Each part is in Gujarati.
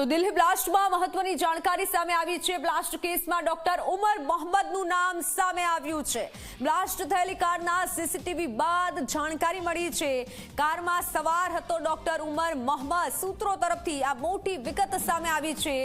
તો દિલ્હી બ્લાસ્ટમાં મહત્વની જાણકારી સામે આવી છે. બ્લાસ્ટ કેસમાં ડોક્ટર ઉમર મોહમ્મદનું નામ સામે આવ્યું છે. બ્લાસ્ટ થયેલી કારના સીસીટીવી બાદ જાણકારી મળી છે. કારમાં સવાર હતો ડોક્ટર ઉમર મોહમ્મદ. સૂત્રો તરફથી આ મોટી વિગત સામે આવી છે.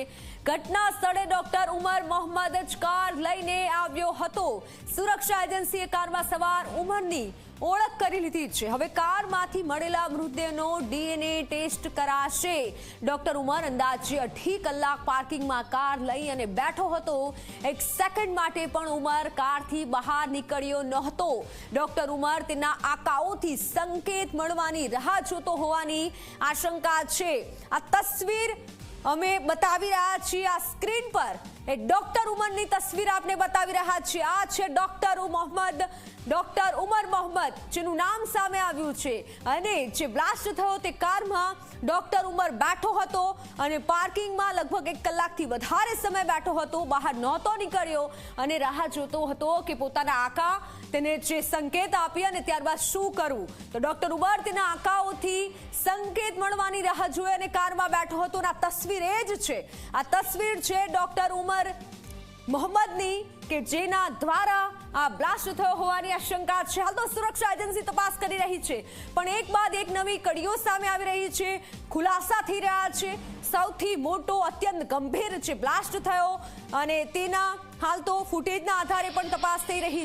ઘટના સ્થળે ડોક્ટર ઉમર મોહમ્મદ જ કાર લઈને આવ્યો હતો. સુરક્ષા એજન્સીએ કારમાં સવાર ઉમરની ઓળખ કરી લીધી છે. હવે કારમાંથી મળેલા મૃતદેહનો ડીએનએ ટેસ્ટ કરાશે. ડોક્ટર ઉમર અંદાજે અઢી કલાક પાર્કિંગમાં કાર લઈ અને બેઠો હતો. એક સેકન્ડ માટે પણ ઉમર કારથી બહાર નીકળ્યો નહોતો. ડોક્ટર ઉમર તેના આકાઓથી સંકેત મળવાની રાહ જોતો હોવાની આશંકા છે. આ તસવીર અમે બતાવી રહ્યા છીએ આ સ્ક્રીન પર. એ ડોક્ટર ઉમરની તસવીર આપને બતાવી રહ્યા છે આ છે ડોક્ટર મોહમ્મદ, ડોક્ટર ઉમર મોહમ્મદ, જેનું નામ સામે આવ્યું છે. અને જે બ્લાસ્ટ થયો તે કારમાં ડોક્ટર ઉમર બેઠો હતો અને પાર્કિંગમાં લગભગ એક કલાકથી વધારે સમય બેઠો હતો, બહાર નહોતો નીકળ્યો અને રાહ જોતો હતો કે પોતાના આકા તેને જે સંકેત આપી અને ત્યારબાદ શું કરવું. તો ડોક્ટર ઉમર તેના આંકાઓથી સંકેત મળવાની રાહ જોઈ અને કારમાં બેઠો હતો અને આ તસવીર એ જ છે. આ તસવીર છે ડોક્ટર ઉમર મોહમ્મદની કે જેના દ્વારા આ બ્લાસ્ટ થયો હોવાની આશંકા છે. હાલ તો સુરક્ષા એજન્સી તપાસ કરી રહી છે. પણ એક બાદ એક નવી કડીઓ સામે આવી રહી છે. ખુલાસા થઈ રહ્યા છે. સૌથી મોટો અત્યંત ગંભીર છે બ્લાસ્ટ થયો અને તેના હાલ તો ફૂટેજના આધારે પણ તપાસ થઈ રહી